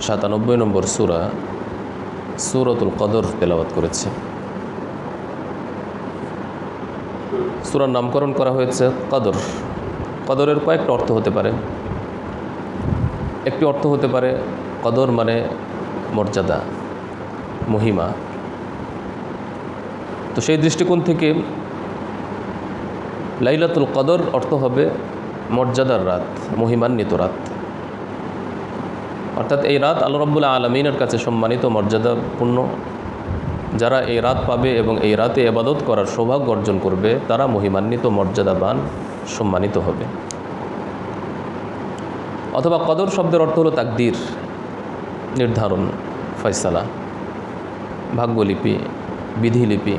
সাতানব্বই নম্বর সুরা সুরতুল কদর তেলাওয়াত করেছে। সুরার নামকরণ করা হয়েছে কদর। কদরের কয়েকটা অর্থ হতে পারে। একটি অর্থ হতে পারে কদর মানে মর্যাদা, মহিমা। তো সেই দৃষ্টিকোণ থেকে লাইলাতুল কদর অর্থ হবে মর্যাদার রাত, মহিমান্বিত রাত। অর্থাৎ এই রাত আল্লাহ রব্বুল্লাহ আলমিনের কাছে সম্মানিত, মর্যাদাপূর্ণ। যারা এই রাত পাবে এবং এই রাতে এবাদত করার সৌভাগ্য অর্জন করবে, তারা মহিমান্বিত, মর্যাদাবান, সম্মানিত হবে। অথবা কদর শব্দের অর্থ হলো তাকদির, নির্ধারণ, ফয়সালা, ভাগ্যলিপি, বিধিলিপি।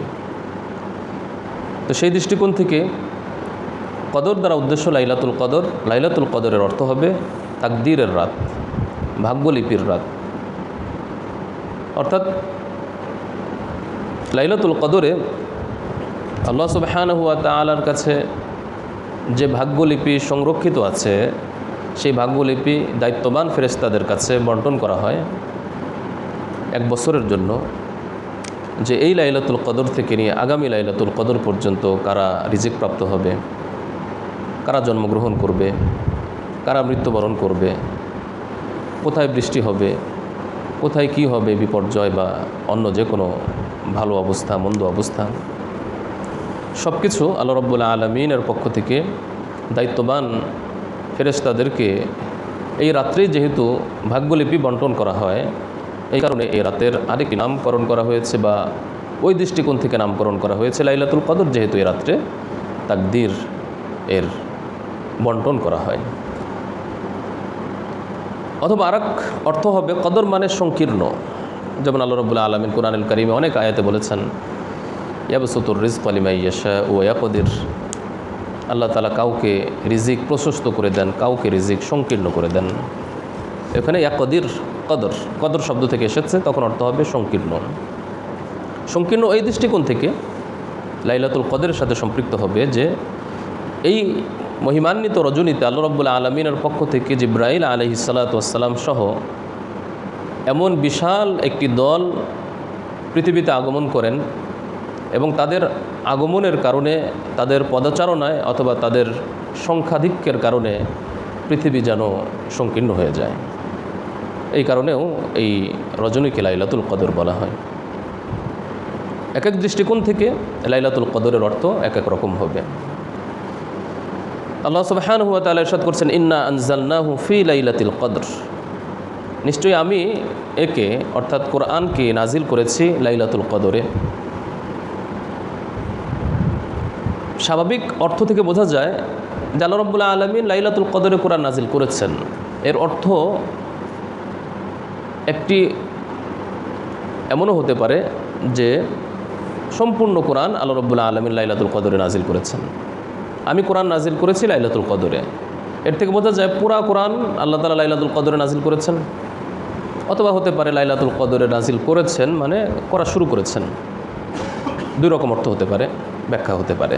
তো সেই দৃষ্টিকোণ থেকে কদর দ্বারা উদ্দেশ্য লাইলাতুল কদর। লাইলাতুল কদরের অর্থ হবে তাকদিরের রাত। ভাগ্যলিপির রাত। অর্থাৎ লাইলাতুল কদরে আল্লাহ সুবহান হুয়া তালার কাছে যে ভাগ্যলিপি সংরক্ষিত আছে, সেই ভাগ্যলিপি দায়িত্ববান ফেরেস্তাদের কাছে বন্টন করা হয় এক বছরের জন্য, যে এই লাইলাতুল কদর থেকে নিয়ে আগামী লাইলাতুল কদর পর্যন্ত কারা রিজিক প্রাপ্ত হবে, কারা জন্মগ্রহণ করবে, কারা মৃত্যুবরণ করবে কোথায় বৃষ্টি হবে? কোথায় কি হবে বিপর্যয় বা অন্য যে কোনো ভালো অবস্থা, মন্দ অবস্থা? সব কিছু আল্লাহ রব্বুল্লা আলমিনের পক্ষ থেকে দায়িত্ববান ফেরেস্তাদেরকে এই রাত্রেই যেহেতু ভাগ্যলিপি বন্টন করা হয়, এই কারণে এই রাতের আরেকটি নামকরণ করা হয়েছে বা ওই দৃষ্টিকোণ থেকে নামকরণ করা হয়েছে। লাইলাতুল কদর যেহেতু এই রাত্রে তাকদির এর বন্টন করা হয়। অথবা আরেক অর্থ হবে কদর মানে সংকীর্ণ। যেমন আল্লাহ রবুল্লা আলমিন কোরআনুল করিমে অনেক আয়াতে বলেছেন, ইয়াবসুতুর রিজ পালিমা ইয়াশা ও ইয়াকদির। আল্লাহ তালা কাউকে রিজিক প্রশস্ত করে দেন, কাউকে রিজিক সংকীর্ণ করে দেন। এখানে ইয়াকদির, কদর কদর শব্দ থেকে এসেছে, তখন অর্থ হবে সংকীর্ণ। সংকীর্ণ এই দৃষ্টিকোণ থেকে লাইলাতুল কদরের সাথে সম্পৃক্ত হবে যে, এই মহিমান্বিত রজনীতে আল্লাহ রব্বুল্লা আলমিনের পক্ষ থেকে জিব্রাইল আলহি সালাতাম সহ এমন বিশাল একটি দল পৃথিবীতে আগমন করেন এবং তাদের আগমনের কারণে, তাদের পদচারণায় অথবা তাদের সংখ্যাধিক্যের কারণে পৃথিবী যেন সংকীর্ণ হয়ে যায়। এই কারণেও এই রজনীকে লাইলাতুল কদর বলা হয়। এক এক দৃষ্টিকোণ থেকে লাইলাতুল কদরের অর্থ এক এক রকম হবে। আল্লাহ সুবহান হুয়া তালা ইরশাদ করছেন, ইন্না আনজালনাহু ফি লাইলাতিল কদর। নিশ্চয়ই আমি একে, অর্থাৎ কোরআনকে নাজিল করেছি লাইলাতুল কদরে। স্বাভাবিক অর্থ থেকে বোঝা যায় যে আলমিন লাইলাতুল কদরে কোরআন নাজিল করেছেন। এর অর্থ একটি এমনও হতে পারে যে সম্পূর্ণ কোরআন আল্লাহ রব্বুল্লাহ আলমিন লাইলাতুল কদরে নাজিল করেছেন। আমি কোরআন নাজিল করেছি লাইলাতুল কদরে। এর থেকে বোঝা যায় পুরা কোরআন আল্লাহ তালা লাইলাতুল কদরে নাজিল করেছেন। অথবা হতে পারে লাইলাতুল কদরে নাজিল করেছেন মানে করা শুরু করেছেন। দুই রকম অর্থ হতে পারে, ব্যাখ্যা হতে পারে।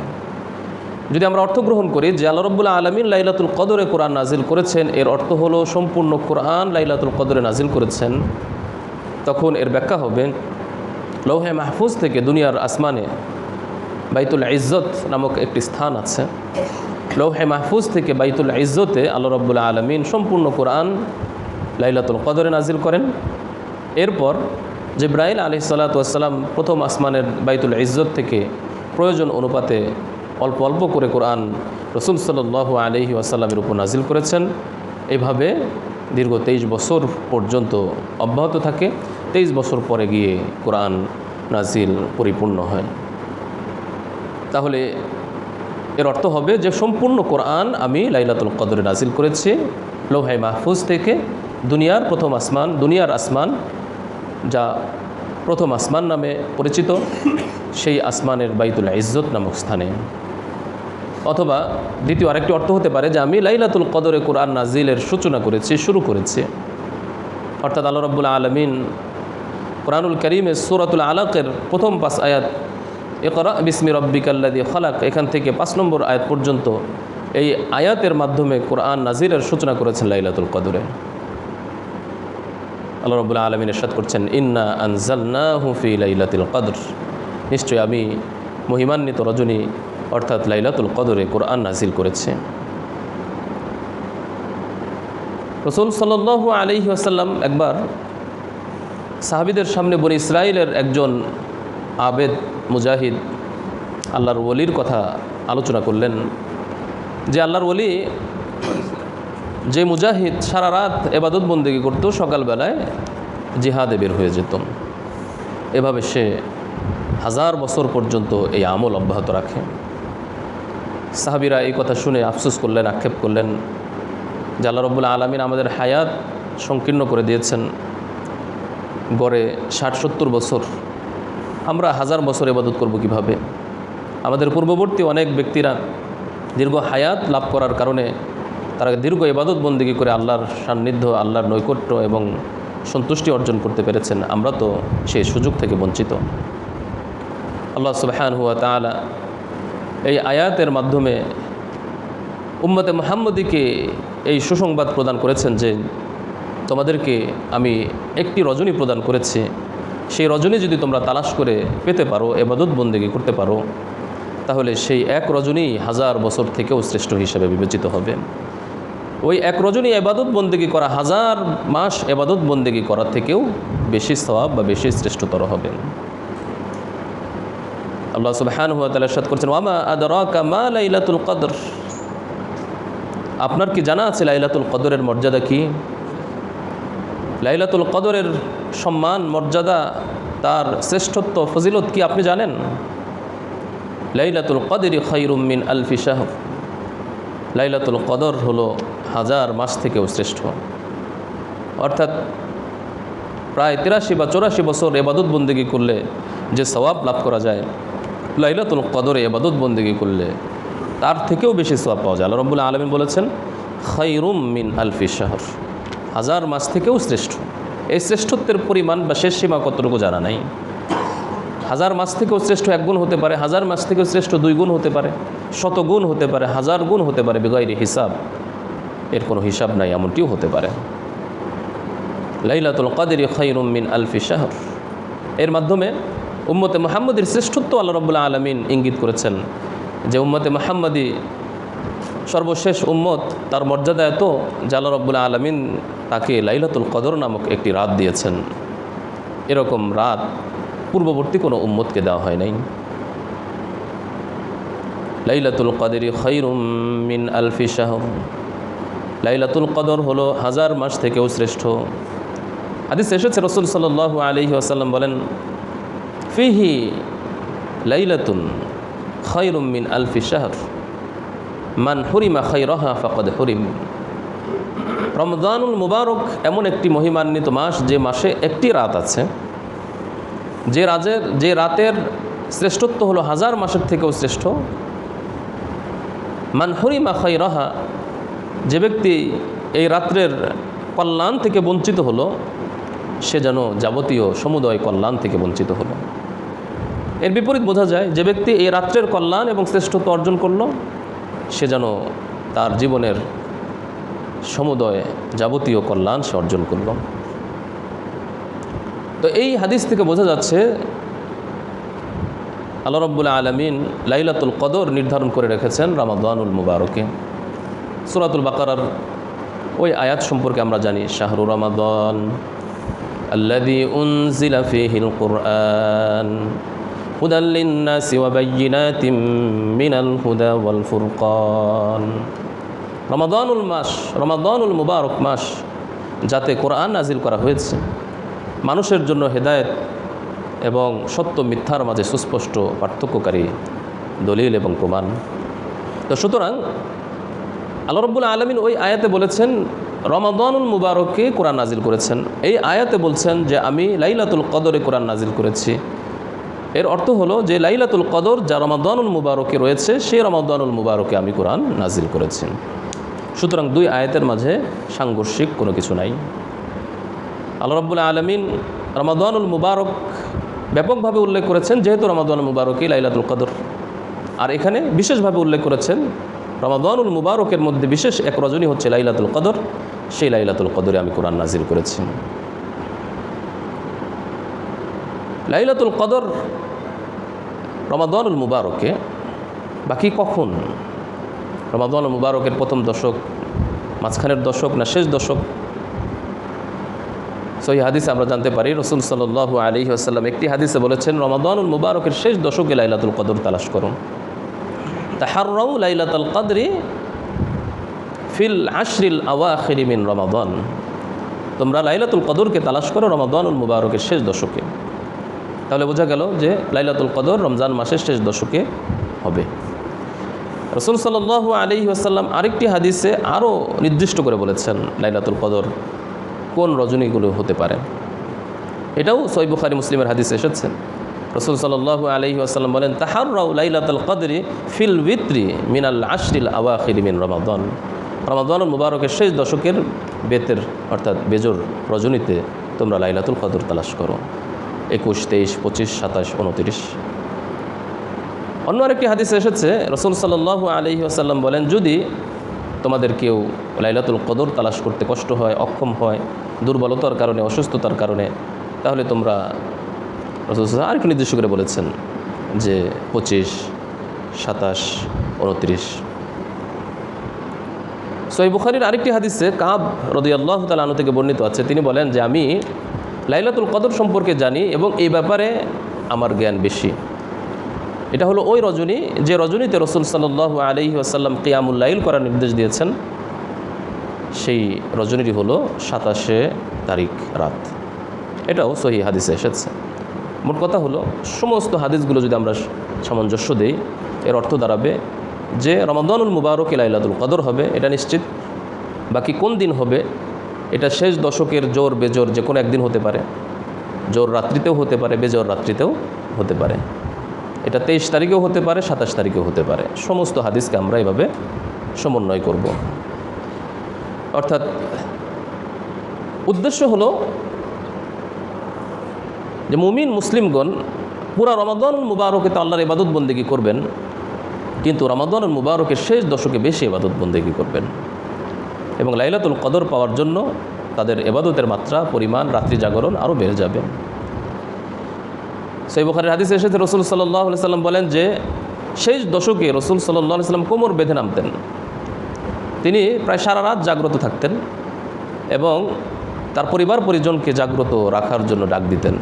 যদি আমরা অর্থ গ্রহণ করি যে আল্লাহ রব্বুল্লাহ আলমিন লাইলাতুল কদরে কোরআন নাজিল করেছেন, এর অর্থ হলো সম্পূর্ণ কোরআন লাইলাতুল কদরে নাজিল করেছেন, তখন এর ব্যাখ্যা হবে, লৌহে মাহফুজ থেকে দুনিয়ার আসমানে বাইতুল ইজ্জত নামক একটি স্থান আছে। লৌহে মাহফুজ থেকে বাইতুল ইজ্জতে আল্লাহ রব্বুল্লাহ আলমিন সম্পূর্ণ কোরআন লাইলাতুল কদরে নাজিল করেন। এরপর জিব্রাইল আলি সাল্লাতাম প্রথম আসমানের বাইতুল ইজ্জত থেকে প্রয়োজন অনুপাতে অল্প অল্প করে কোরআন রসুল সাল্লাহ আলহি আসাল্লামের উপর নাজিল করেছেন। এভাবে দীর্ঘ তেইশ বছর পর্যন্ত অব্যাহত থাকে। তেইশ বছর পরে গিয়ে কোরআন নাজিল পরিপূর্ণ হয়। তাহলে এর অর্থ হবে যে সম্পূর্ণ কোরআন আমি লাইলাতুল কদরে নাজিল করেছি লোহাই মাহফুজ থেকে দুনিয়ার প্রথম আসমান, দুনিয়ার আসমান, যা প্রথম আসমান নামে পরিচিত, সেই আসমানের বাইতুল ইজ্জত নামক স্থানে। অথবা দ্বিতীয় আরেকটি অর্থ হতে পারে যে আমি লাইলাতুল কদরে কোরআন নাজিলের সূচনা করেছি, শুরু করেছি। অর্থাৎ আল্লাহ রব্বুল আলমিন কোরআনুল করিমের সুরাতুল আলাকের প্রথম পাঁচ আয়াত একরা বিসমি রব্বিকাল্লাদি খালাক। এখান থেকে পাঁচ নম্বর আয়াত পর্যন্ত এই আয়াতের মাধ্যমে কোরআন নাজিরের সূচনা করেছেন লাইলাতুল কদরে। আল্লাহ রবুল্লা আলমিন এরশাদ করছেন, ইন্না আনজালনা হুফি লাইলাতুল কদর। নিশ্চয়ই আমি মহিমান্বিত রজনী অর্থাৎ লাইলাতুল কদরে কোরআন নাজিল করেছে। রসুল সাল্লু আলহি আসাল্লাম একবার সাহাবিদের সামনে বনি ইসরায়েলের একজন আবেদ, মুজাহিদ, আল্লাহর ওলির কথা আলোচনা করলেন যে আল্লাহর ওলি যে মুজাহিদ সারা রাত এবাদত বন্দেগি করতো, সকালবেলায় জিহাদে বের হয়ে যেত। এভাবে সে হাজার বছর পর্যন্ত এই আমল অব্যাহত রাখে। সাহাবিরা এই কথা শুনে আফসোস করলেন, আক্ষেপ করলেন যে আল্লাহ রব্বুল্লা আলমিন আমাদের হায়াত সংকীর্ণ করে দিয়েছেন। গড়ে ষাট সত্তর বছর আমরা হাজার বছর এবাদত করব কীভাবে? আমাদের পূর্ববর্তী অনেক ব্যক্তিরা দীর্ঘ হায়াত লাভ করার কারণে তারা দীর্ঘ এবাদত বন্দিগি করে আল্লাহর সান্নিধ্য, আল্লাহর নৈকট্য এবং সন্তুষ্টি অর্জন করতে পেরেছেন। আমরা তো সেই সুযোগ থেকে বঞ্চিত। আল্লাহ সুবহান হুয়া তালা এই আয়াতের মাধ্যমে উম্মতে মোহাম্মদীকে এই সুসংবাদ প্রদান করেছেন যে, তোমাদেরকে আমি একটি রজনী প্রদান করেছি সেই রজনী যদি তোমরা তালাশ করে পেতে পারো, এবাদত বন্দেগি করতে পারো, তাহলে সেই এক রজনী হাজার বছর থেকেও শ্রেষ্ঠ হিসেবে বিবেচিত হবে। ওই এক রজনী এবাদত বন্দেগি করা হাজার মাস এবাদত বন্দেগি করার থেকেও বেশি স্বভাব বা বেশি শ্রেষ্ঠতর হবে। আল্লাহ সুবহান হুয়া তালা সাদ করছেন ওয়ামা আদরাকা মা লাইলাতুল কদর? আপনার কি জানা আছে লাইলাতুল কদরের মর্যাদা কি? লাইলাতুল কদরের সম্মান, মর্যাদা, তার শ্রেষ্ঠত্ব, ফজিলত কি আপনি জানেন? লাইলাতুল কদরি খৈরুম মিন আলফি শাহ লাইলাতুল কদর হলো হাজার মাস থেকেও শ্রেষ্ঠ। অর্থাৎ প্রায় তিরাশি বা চৌরাশি বছর এবাদত বন্দেগি করলে যে সওয়াব লাভ করা যায়, লাইলাতুল কদরে এবাদত বন্দেগি করলে তার থেকেও বেশি সওয়াব পাওয়া যায়। আল্লাহ রব্বুল্লাহ আলমিন বলেছেন খৈরুম মিন আলফি শাহর। হাজার মাস থেকেও শ্রেষ্ঠ। এই শ্রেষ্ঠত্বের পরিমাণ বা শেষ সীমা কতটুকু জানা নাই। হাজার মাস থেকেও শ্রেষ্ঠ এক গুণ হতে পারে, হাজার মাস থেকেও শ্রেষ্ঠ দুই গুণ হতে পারে, শত গুণ হতে পারে, হাজার গুণ হতে পারে বেগৈরি হিসাব। এর কোনো হিসাব নাই, এমনটিও হতে পারে। লাইলাতুল কাদের খৈরুম মিন আলফি শাহর। এর মাধ্যমে উম্মতে মোহাম্মদের শ্রেষ্ঠত্ব আল্লাহ রব্বুল্লাহ আলমিন ইঙ্গিত করেছেন যে উম্মতে মোহাম্মদী সর্বশেষ উম্মত তার মর্যাদা এত যে আল্লাহ রব্বুল্লাহ আলমিন তাকে লাইলাতুল কদর নামক একটি রাত দিয়েছেন। এরকম রাত পূর্ববর্তী কোনো উম্মতকে দেওয়া হয় নাই। লাইলাতুল কদরি খৈরুম মিন আলফি শাহ লাইলাতুল কদর হলো হাজার মাস থেকেও শ্রেষ্ঠ। হাদিস এসেছে, রসুল সাল্লাহ আলহি আসাল্লাম বলেন, ফিহি লাইলাতুন খৈরুম মিন আলফি শাহর। মান হরিমা রহা ফকদ হরিম। রমজানুল মুবারক এমন একটি মহিমান্বিত মাস যে মাসে একটি রাত আছে। যে রাজের, যে রাতের শ্রেষ্ঠত্ব হলো হাজার মাসের থেকেও শ্রেষ্ঠ। মান হরিমা খৈরহা যে ব্যক্তি এই রাত্রের কল্যাণ থেকে বঞ্চিত হলো, সে যেন যাবতীয় সমুদয় কল্যাণ থেকে বঞ্চিত হলো। এর বিপরীত বোঝা যায়, যে ব্যক্তি এই রাত্রের কল্যাণ এবং শ্রেষ্ঠত্ব অর্জন করল সে যেন তার জীবনের সমুদয় যাবতীয় কল্যাণ সে অর্জন করল। তো এই হাদিস থেকে বোঝা যাচ্ছে, আল্লাহ রব্বুল্লা আলমিন লাইলাতুল কদর নির্ধারণ করে রেখেছেন রামাদানুল মুবারকে। সুরাতুল বাকারার ওই আয়াত সম্পর্কে আমরা জানি, শাহরু রমাদান আল্লাদি هدى للناس وبينات من الهدى والفرقان রমাদানুল মাস রমাদানুল মুবারক মাস যাতে কোরআন নাজিল করা হয়েছে মানুষের জন্য হেদায়েত এবং সত্য মিথ্যার মাঝে সুস্পষ্ট পার্থক্যকারী দলিল এবং প্রমাণ তো সুতরাং আল্লাহ রব্বুল আলমিন ওই আয়াতে বলেছেন রমাদানুল মুবারককে কোরআন নাজিল করেছেন এই আয়াতে বলছেন যে আমি লাইলাতুল কদরে কোরআন নাজিল করেছি এর অর্থ হলো যে লাইলাতুল কদর যা রমাদানুল মুবারকে রয়েছে সেই রমাদানুল মুবারকে আমি কোরআন নাজিল করেছি। সুতরাং দুই আয়াতের মাঝে সাংঘর্ষিক কোনো কিছু নাই। আল্লাহ রব্বুল আলমিন রমাদানুল মুবারক ব্যাপকভাবে উল্লেখ করেছেন, যেহেতু রমাদানুল মুবারকই লাইলাতুল কদর। আর এখানে বিশেষভাবে উল্লেখ করেছেন, রমাদানুল মুবারকের মধ্যে বিশেষ এক রজনী হচ্ছে লাইলাতুল কদর। সেই লাইলাতুল কদরে আমি কোরআন নাজিল করেছি। লাইলাতুল কদর, রমাদানুল মুবারকে। বাকি কখন? রমাদানুল মুবারকের প্রথম দশক, মাঝখানের দশক না শেষ দশক? সই হাদিসে আমরা জানতে পারি, রসুল সাল্লু আলী আসাল্লাম একটি হাদিসে বলেছেন, রমাদানুল মুবারকের শেষ দশকে লাইলাতুল কদর তালাশ করুন। তাহাররাউ লাইলাতুল কদরি ফিল আশরিল আওয়াখিরি মিন রমাদান। তোমরা লাইলাতুল কদরকে তালাশ করো রমাদানুল মুবারকের শেষ দশকে। তাহলে বোঝা গেল যে লাইলাতুল কদর রমজান মাসের শেষ দশকে হবে। রসুল সাল্লাহ আলী আসাল্লাম আরেকটি হাদিসে আরও নির্দিষ্ট করে বলেছেন লাইলাতুল কদর কোন রজনীগুলো হতে পারে। এটাও সই বুখারি মুসলিমের হাদিসে এসেছে। রসুল সাল্লাহ আলহি আসাল্লাম বলেন তাহার রাউ লাইলাতুল কদরি ফিল বিত্রি মিনাল আশরিল আওয়াখির মিন রমাদন। রমাদন মুবারকের শেষ দশকের বেতের, অর্থাৎ বেজর রজনীতে তোমরা লাইলাতুল কদর তালাশ করো। একুশ, তেইশ, পঁচিশ, সাতাশ, উনতিরিশ। অন্য আরেকটি হাদিসে এসেছে, রসুল সাল্লাহ আলহি আসাল্লাম বলেন, যদি তোমাদের কেউ লাইলাতুল কদর তালাশ করতে কষ্ট হয়, অক্ষম হয়, দুর্বলতার কারণে, অসুস্থতার কারণে, তাহলে তোমরা রসুল আরেকটু নির্দিষ্ট করে বলেছেন যে, পঁচিশ, সাতাশ, উনত্রিশ। সই বুখারির আরেকটি হাদিসে কাব রদিয়াল্লাহ তালানু থেকে বর্ণিত আছে, তিনি বলেন যে, আমি লাইলাতুল কদর সম্পর্কে জানি এবং এই ব্যাপারে আমার জ্ঞান বেশি। এটা হলো ওই রজনী, যে রজনীতে রসুল সাল্লাহ আলহি আসাল্লাম কিয়ামুল্লাইল করার নির্দেশ দিয়েছেন, সেই রজনীটি হলো সাতাশে তারিখ রাত। এটাও সহি হাদিসে এসেছে। মোট কথা হলো, সমস্ত হাদিসগুলো যদি আমরা সামঞ্জস্য দিই, এর অর্থ দাঁড়াবে যে রমাদানুল মুবারক লাইলাতুল কদর হবে, এটা নিশ্চিত। বাকি কোন দিন হবে এটা শেষ দশকের জোর, বেজোর, যে কোনো একদিন হতে পারে। জোর রাত্রিতেও হতে পারে, বেজোর রাত্রিতেও হতে পারে। এটা তেইশ তারিখেও হতে পারে, সাতাশ তারিখেও হতে পারে। সমস্ত হাদিসকে আমরা এভাবে সমন্বয় করব। অর্থাৎ উদ্দেশ্য হলো যে মুমিন, মুসলিমগণ পুরা রমাদন মুবারকে তো আল্লাহর ইবাদত বন্দেগী করবেন, কিন্তু রমাদান মুবারকের শেষ দশকে বেশি ইবাদত বন্দেগী করবেন। এবং লাইলাতুল কদর পাওয়ার জন্য তাদের এবাদতের মাত্রা, পরিমাণ, রাত্রি জাগরণ আরও বেড়ে যাবে। সেই বখারের হাদিসে এসেছে, রসুল সাল্লাহ সাল্লাম বলেন যে, শেষ দশকে রসুল সাল্লাহ সাল্লাম কোমর বেঁধে নামতেন। তিনি প্রায় সারা রাত জাগ্রত থাকতেন এবং তার পরিবার পরিজনকে জাগ্রত রাখার জন্য ডাক দিতেন।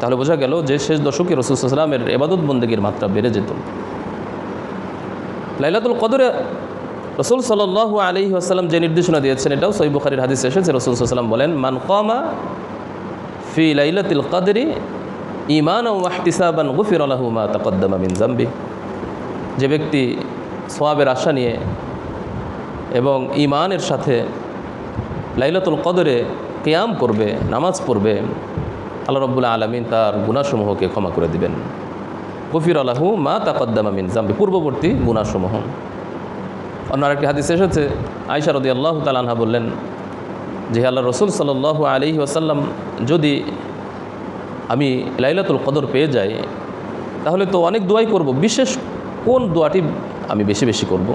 তাহলে বোঝা গেল যে, শেষ দশকে রসুল সাল্লামের এবাদত বন্দীগীর মাত্রা বেড়ে যেত। লাইলাতুল কদরে রসুল সাল্লাহ আলী আসাল্লাম যে নির্দেশনা দিয়েছেন, এটাও সই বুখারির হাদিস এসেছে, রসুল সাল্লাম বলেন, মান কমা ফি লাইলাতুল কদরি ইমান ও মাহতিসাবান গুফির আলাহু মা তকদ্দমা মিন জাম্বি যে ব্যক্তি সোয়াবের আশা নিয়ে এবং ইমানের সাথে লাইলাতুল কদরে কেয়াম করবে, নামাজ পড়বে, আল্লাহ রব্বুল্লাহ আলমিন তার গুণাসমূহকে ক্ষমা করে দিবেন। গফির আলাহু মা তাকদ্দামা মিন জাম্বি পূর্ববর্তী গুণাসমূহ অন্য আরেকটি হাদিস এসেছে আয়সা রদি আল্লাহ তালানহা বললেন, যে আল্লাহ রসুল সাল্লাহ আলি ওয়াসাল্লাম, যদি আমি লাইলাতুল কদর পেয়ে যাই, তাহলে তো অনেক দোয়াই করব। বিশেষ কোন দোয়াটি আমি বেশি বেশি করব?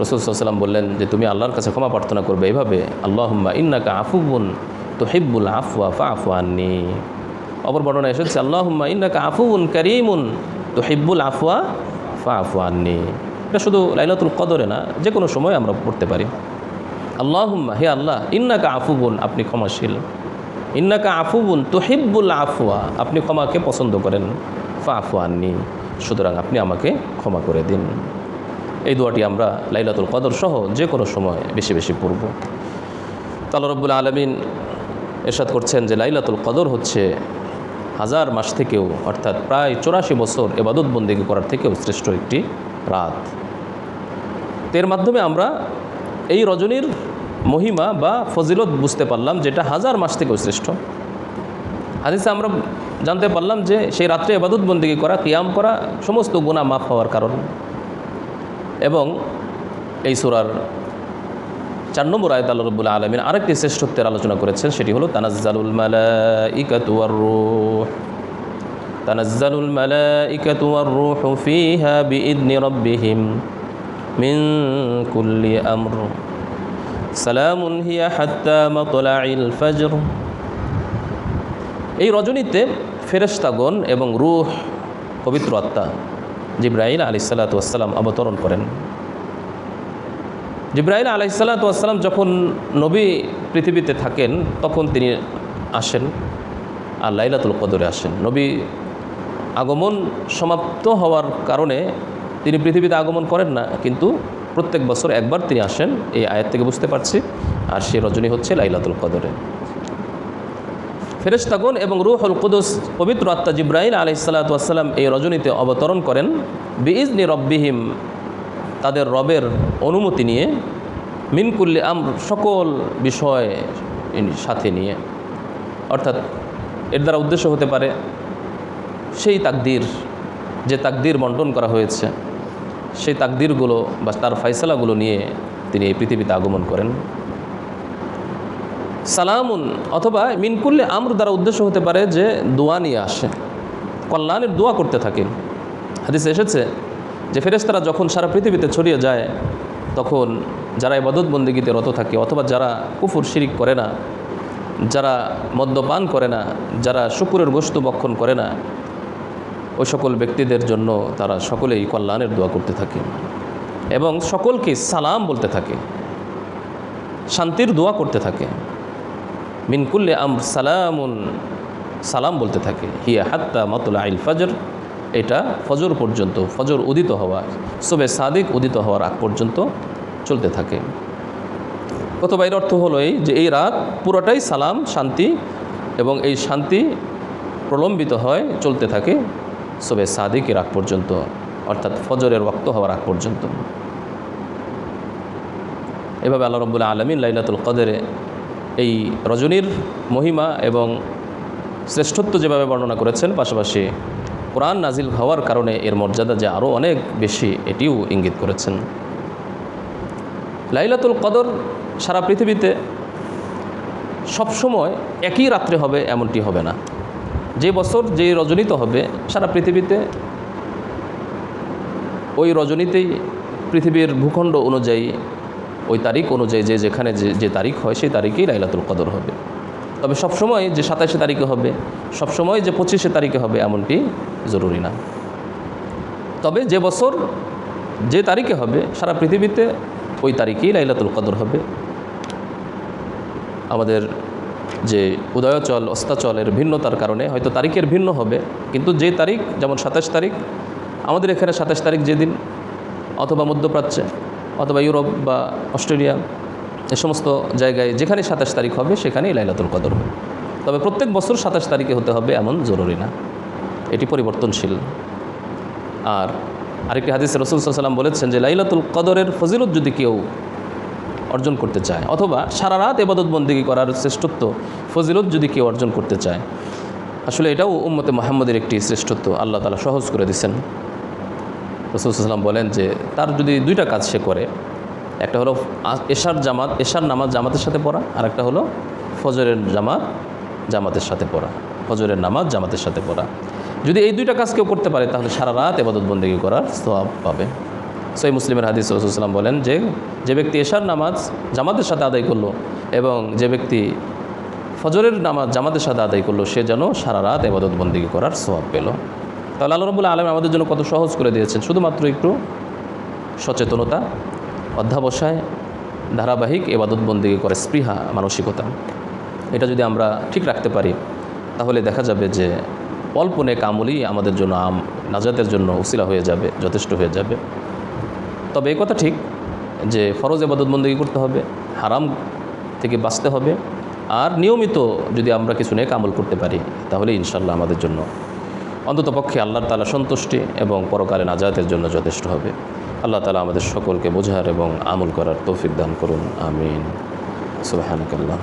রসুল সাল্লাম বললেন যে, তুমি আল্লাহর কাছে ক্ষমা প্রার্থনা করবে এইভাবে, আল্লাহম্মা ইন্নাকা আফুবুন তো হিব্বুল আফওয়া ফা আফু আননি। অপর বর্ণনা এসেছে, আল্লাহম্মা ইন্নাকা আফুবুন করিমুন তো হিব্বুল আফওয়া ফা আফু আননি। এটা শুধু লাইলাতুল কদরে না যে কোনো সময় আমরা পড়তে পারি। আল্লাহুম্মা, হে আল্লাহ, ইন্নাকা আফুবুন, আপনি ক্ষমাশীল। ইন্নাকা আফুবুন তোহিব্বুল আফওয়া, আপনি ক্ষমাকে পছন্দ করেন। ফা আফু আননি, সুতরাং আপনি আমাকে ক্ষমা করে দিন। এই দোয়াটি আমরা লাইলাতুল কদর সহ যে কোনো সময় বেশি বেশি পড়ব। তাল্লা রব্বুল আলমিন এরশাদ করছেন যে লাইলাতুল কদর হচ্ছে হাজার মাস থেকেও, অর্থাৎ প্রায় চৌরাশি বছর এবাদত বন্দিগি করার থেকেও শ্রেষ্ঠ একটি রাত। এর মাধ্যমে আমরা এই রজনীর মহিমা বা ফজিলত বুঝতে পারলাম, যেটা হাজার মাস থেকেও শ্রেষ্ঠ হাদিসে আমরা জানতে পারলাম যে সেই রাত্রে এবাদত বন্দিগি করা, কিয়াম করা, সমস্ত গুণা মাফ হওয়ার কারণ। এবং এই সুরার চার নম্বর আয়ত আল্লাহ রব্বুল আলমিন আরেকটি শ্রেষ্ঠত্বের আলোচনা করেছেন, সেটি হলো, তানাজ্জালুল মালাইকাতুয়ার রূহ। তানাজ্জালুল মালাইকাতুয়ার রূহ ফিহা বিইذনি রাব্বিহিম। মিন কুল্লি আমর। সালামুন হিয়া হাত্তা মাতলাইল ফজর। এই রজনীতে ফেরেশতাগণ এবং রুহ, পবিত্র আত্মা জিব্রাইল আলি সাল্লাতাম অবতরণ করেন। জিব্রাইল আলি সাল্লাতাম যখন নবী পৃথিবীতে থাকেন, তখন তিনি আসেন আর কদরে আসেন। নবী আগমন সমাপ্ত হওয়ার কারণে তিনি পৃথিবীতে আগমন করেন না, কিন্তু প্রত্যেক বছর একবার তিনি আসেন, এই আয়াত থেকে বুঝতে পারছি। আর সে রজনী হচ্ছে লাইলাতুল কদরে। ফেরেশতাগণ এবং রুহুল কুদুস পবিত্র আত্মা জিব্রাহিল আলি সাল্লাতাম এই রজনীতে অবতরণ করেন। বিইজনি রব্বিহিম, তাদের রবের অনুমতি নিয়ে মিনকুল্লি আম সকল বিষয় সাথে নিয়ে। অর্থাৎ এর দ্বারা উদ্দেশ্য হতে পারে, সেই তাকদির, যে তাকদির বন্টন করা হয়েছে। সেই তাকদিরগুলো বা তার ফয়সালাগুলো নিয়ে তিনি এই পৃথিবীতে আগমন করেন। সালামুন অথবা মিনকুল্লে আমর দ্বারা উদ্দেশ্য হতে পারে যে দোয়া নিয়ে আসে। কল্যাণের দোয়া করতে থাকেন। হাদিসে এসেছে যে ফেরেস্তারা যখন সারা পৃথিবীতে ছড়িয়ে যায়, তখন যারা ইবাদত বন্দিগিতে রত থাকে অথবা যারা কুফুর শিরিক করে না, যারা মদ্যপান করে না, যারা শুকুরের গোস্ত বক্ষণ করে না ওই সকল ব্যক্তিদের জন্য তারা সকলেই কল্যাণের দোয়া করতে থাকে এবং সকলকে সালাম বলতে থাকে, শান্তির দোয়া করতে থাকে। মিনকুল্লে আম সালামুন সালাম বলতে থাকে, হিয়া হাত্তা মতুল আইল ফজর। এটা ফজর পর্যন্ত, ফজর উদিত হওয়া সবে সাদিক উদিত হওয়ার আগ পর্যন্ত চলতে থাকে। অথবা এর অর্থ হলো এই যে এই রাত পুরোটাই সালাম, শান্তি এবং এই শান্তি প্রলম্বিত হয়, চলতে থাকে সবে সাদিকের আগ পর্যন্ত, অর্থাৎ ফজরের ওক্ত হওয়ার আগ পর্যন্ত। এভাবে আল্লাহ রব্বুল্লা আলমিন লাইলাতুল কদরে এই রজনীর মহিমা এবং শ্রেষ্ঠত্ব যেভাবে বর্ণনা করেছেন, পাশাপাশি কোরআন নাজিল হওয়ার কারণে এর মর্যাদা যে আরও অনেক বেশি, এটিও ইঙ্গিত করেছেন। লাইলাতুল কদর সারা পৃথিবীতে সবসময় একই রাত্রে হবে, এমনটি হবে না। যে বছর যে রজনীত হবে, সারা পৃথিবীতে ওই রজনীতেই পৃথিবীর ভূখণ্ড অনুযায়ী, ওই তারিখ অনুযায়ী যে যেখানে যে যে তারিখ হয়, সেই তারিখেই লাইলাতুল কদর হবে। তবে সবসময় যে সাতাশে তারিখে হবে, সবসময় যে পঁচিশে তারিখে হবে এমনটি জরুরি না। তবে যে বছর যে তারিখে হবে, সারা পৃথিবীতে ওই তারিখেই লাইলাতুল কদর হবে। আমাদের যে উদয়চল অস্তাচলের ভিন্নতার কারণে হয়তো তারিখের ভিন্ন হবে, কিন্তু যে তারিখ, যেমন সাতাশ তারিখ, আমাদের এখানে সাতাশ তারিখ যেদিন অথবা মধ্যপ্রাচ্যে, অথবা ইউরোপ বা অস্ট্রেলিয়া, এ সমস্ত জায়গায় যেখানে সাতাশ তারিখ হবে, সেখানেই লাইলাতুল কদর হবে তবে প্রত্যেক বছর সাতাশ তারিখে হতে হবে এমন জরুরি না। এটি পরিবর্তনশীল। আর আরেকটি হাদিস রসুল সাল্লাম বলেছেন যে, লাইলাতুল কদরের ফজিলত যদি কেউ অর্জন করতে চায়। অথবা সারা রাত বন্দিগি করার শ্রেষ্ঠত্ব, ফজিলত যদি কেউ অর্জন করতে চায়। আসলে এটাও উম্মতে মোহাম্মদের একটি শ্রেষ্ঠত্ব, আল্লাহ তালা সহজ করে দিচ্ছেন রসুলাম বলেন যে, তার যদি দুইটা কাজ সে করে, একটা হলো এশার জামাত, এশার নামাজ জামাতের সাথে পড়া আর একটা হলো ফজরের জামাত জামাতের সাথে পড়া। ফজরের নামাজ জামাতের সাথে পড়া। যদি এই দুইটা কাজ কেউ করতে পারে, তাহলে সারা রাত এবাদত বন্দেগী করার সওয়াব পাবে। সই মুসলিমের হাদিস রসুলাম বলেন যে যে ব্যক্তি এশার নামাজ জামাতের সাথে আদায় করল এবং যে ব্যক্তি ফজরের নামাজ জামাতের সাথে আদায় করল, সে যেন সারা রাত এবাদত বন্দিগি করার স্বভাব পেল। তাহলে আল্লাহ রবুল্লা আলম আমাদের জন্য কত সহজ করে দিয়েছেন। শুধুমাত্র একটু সচেতনতা, অধ্যাবসায়, ধারাবাহিক এবাদত বন্দিগি করে স্পৃহা, মানসিকতা। এটা যদি আমরা ঠিক রাখতে পারি, তাহলে দেখা যাবে যে অল্প নেক আমলই আমাদের জন্য আম, নাজাতের জন্য উসিলা হয়ে যাবে, যথেষ্ট হয়ে যাবে। তবে এই কথা ঠিক যে ফরজ এবাদত বন্দিগি করতে হবে, হারাম থেকে বাঁচতে হবে। আর নিয়মিত যদি আমরা কিছু নেক আমল করতে পারি, তাহলে ইনশাল্লাহ আমাদের জন্য অন্তত পক্ষে আল্লাহ তালা সন্তুষ্টি এবং পরকালে নাজাতের জন্য যথেষ্ট হবে। আল্লাহ তালা আমাদের সকলকে বোঝার এবং আমল করার তৌফিক দান করুন। আমিন। সুবাহানকাল্লাহ